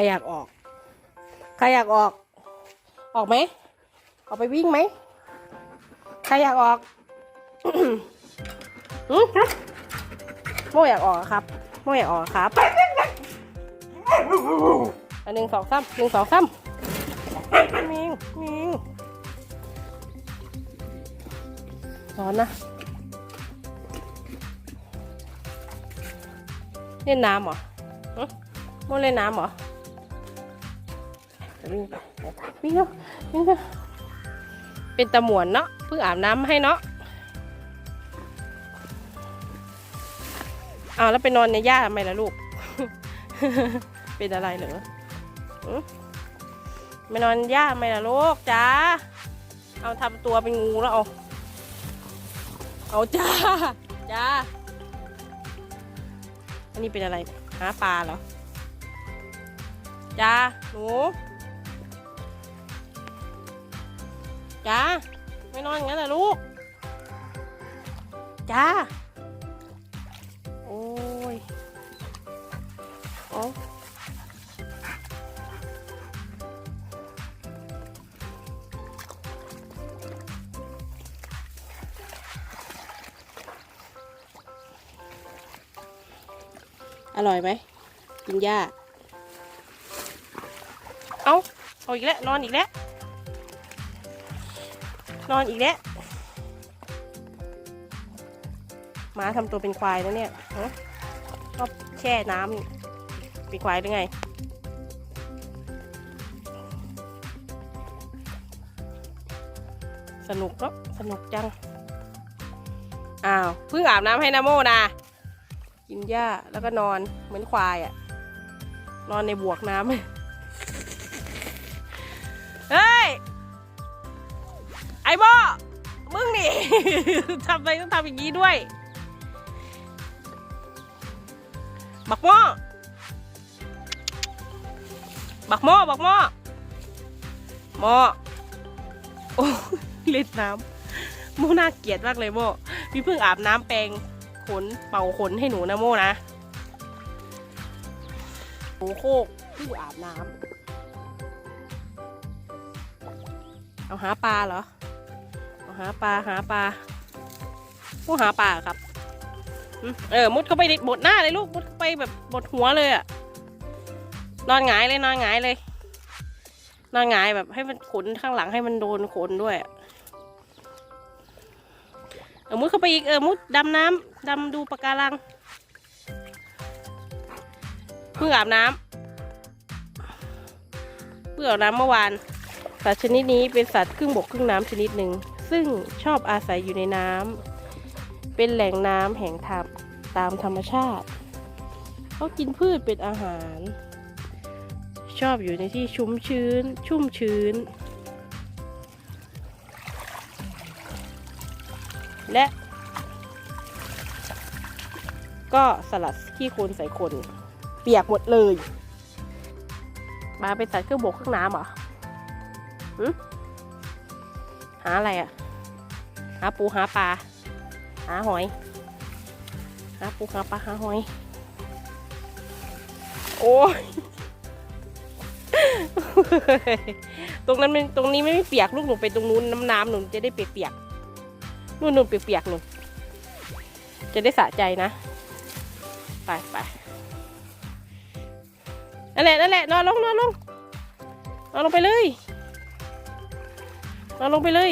ครอยากออก ใครอยากออก ออกไหม ออกไปวิ่งไหม ใครอยากออกหืมโมอยากออกครับ โมอยากออกครับ อันหนึ่งสองสามหนึ่งสองสามมิงมิงร้อนนะ เล่นน้ำเหรอโมเล่นน้ำเหรอ วิ่งไปวิ่งเร็ววิ่งเร็วเป็นตะหมวนเนาะเพิ่งอาบน้ำให้เนาะเอาวแล้วไปนอนในหญ้าทำไมล่ะลูก เป็นอะไรเหรอหึไปนอนหญ้าทำไมล่ะลูกจ้าเอาทำตัวเป็นงูแล้วเอาเอาจ้าจ้าอันนี้เป็นอะไรหาปลาเหรอจ้าหนู จ้าไม่นอนอย่างนั้นเหรอลูกจ้าโอ้ยโอ้อร่อยไหมกินหญ้าเอาเอาอีกแล้วนอนอีกแล้ว นอนอีกแล้วหมาทำตัวเป็นควายแล้วเนี่ยชอบแช่น้ำนี่เป็นควายหรือไงสนุกเนอสนุกจัง อ้าวเพิ่งอาบน้ำให้นาโมนะ กินหญ้าแล้วก็นอนเหมือนควายอะ่ะ นอนในบวกน้ำเฮ้ย อ้โบมึงนี่ ทำไมต้องทำอย่างนี้ด้วยบักหม้อบักหม้อบักหม้อหม้อโอ้เล่นน้ำโมน่าเกลียดมากเลยโมพี่เพิ่งอาบน้ำแปรงขนเป่าขนให้หนูนะโมนะโหโคกพิ่อาบน้ำเอาหาปลาเหรอ หาปลาหาปลาผู้หาปลาครับเออมุดเข้าไปในบดหน้าเลยลูกมุดเข้าไปแบบบดหัวเลยอะนอนหงายเลยนอนหงายเลย นอนหงายแบบให้มันขนข้างหลังให้มันโดนขนด้วยเออมุดเข้าไปอีกเออมุดดำน้ำดำดูปะการังเพิ่งอาบน้ำเพิ่งอาบน้ำเมื่อวานสัตว์ชนิดนี้เป็นสัตว์ครึ่งบกครึ่งน้ำชนิดหนึ่ง ซึ่งชอบอาศัยอยู่ในน้ำเป็นแหล่งน้ำแห่งธรรมตามธรรมชาติ เขากินพืชเป็นอาหาร ชอบอยู่ในที่ชุ่มชื้น ชุ่มชื้น และก็สลัดขี้โคลนใส่คน เปียกหมดเลย มาเป็นสัตว์เครื่องบกเครื่องน้ำเหรอ หาอะไรอะ่ะ หาปูหาปลา หาหอย หาปูหาปลาหาหอย โอ้ยตรงนั้นมันตรงนี้ไม่เปียกลูกหนูไปตรงนู้นน้ำน้ำหนูจะได้เปียกๆนู่นนู่นเปียกๆหนูจะได้สะใจนะ ไปไปนั่นแหละนั่นแหละนอนลงนอนลงนอนลงไปเลย เอาลงไปเลย